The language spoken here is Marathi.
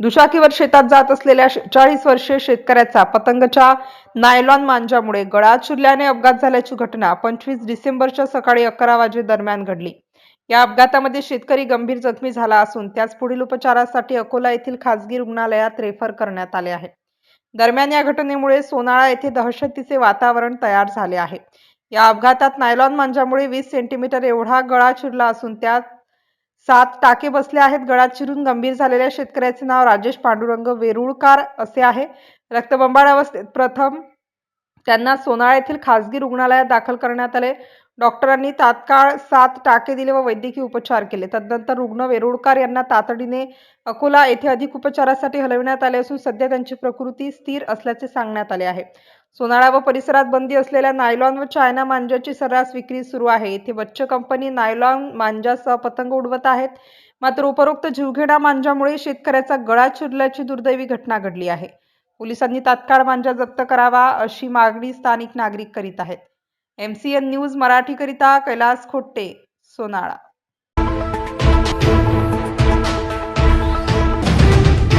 दुचाकीवर शेतात जात असलेल्या चाळीस वर्षीय शेतकऱ्याचा पतंगच्या नायलॉन मांजामुळे गळा चिरल्याने अपघात झाल्याची घटना पंचवीस डिसेंबरच्या सकाळी अकरा वाजे दरम्यान घडली. या अपघातामध्ये शेतकरी गंभीर जखमी झाला असून त्यास पुढील उपचारासाठी अकोला येथील खासगी रुग्णालयात रेफर करण्यात आले आहे. दरम्यान या घटनेमुळे सोनाळा येथे दहशतीचे वातावरण तयार झाले आहे. या अपघातात नायलॉन मांजामुळे वीस सेंटीमीटर एवढा गळा चिरला असून त्यात सात टाके बसले आहेत. गळा चिरून गंभीर झालेल्या शेतकऱ्याचे नाव राजेश पांडुरंग वेरुळकार असे आहे. रक्तबंबाळ अवस्थेत प्रथम त्यांना सोनाळा येथील खासगी रुग्णालयात दाखल करण्यात आले. डॉक्टरांनी तात्काळ सात टाके दिले व वैद्यकीय उपचार केले. तदनंतर रुग्ण वेरुळकर यांना तातडीने अकोला येथे अधिक उपचारासाठी हलविण्यात आले असून सध्या त्यांची प्रकृती स्थिर असल्याचे सांगण्यात आले आहे. सोनाळा व परिसरात बंदी असलेल्या नायलॉन व चायना मांजाची सर्रास विक्री सुरू आहे. येथे बच्च कंपनी नायलॉन मांजासह पतंग उडवत आहेत. मात्र उपरोक्त जीवघेणा मांजामुळे शेतकऱ्याचा गळा चिरल्याची दुर्दैवी घटना घडली आहे. पोलिसांनी तात्काळ मांजा जप्त करावा अशी मागणी स्थानिक नागरिक करीत आहेत. एम सी एन न्यूज मराठीकरिता कैलास खोट्टे सोनाळा.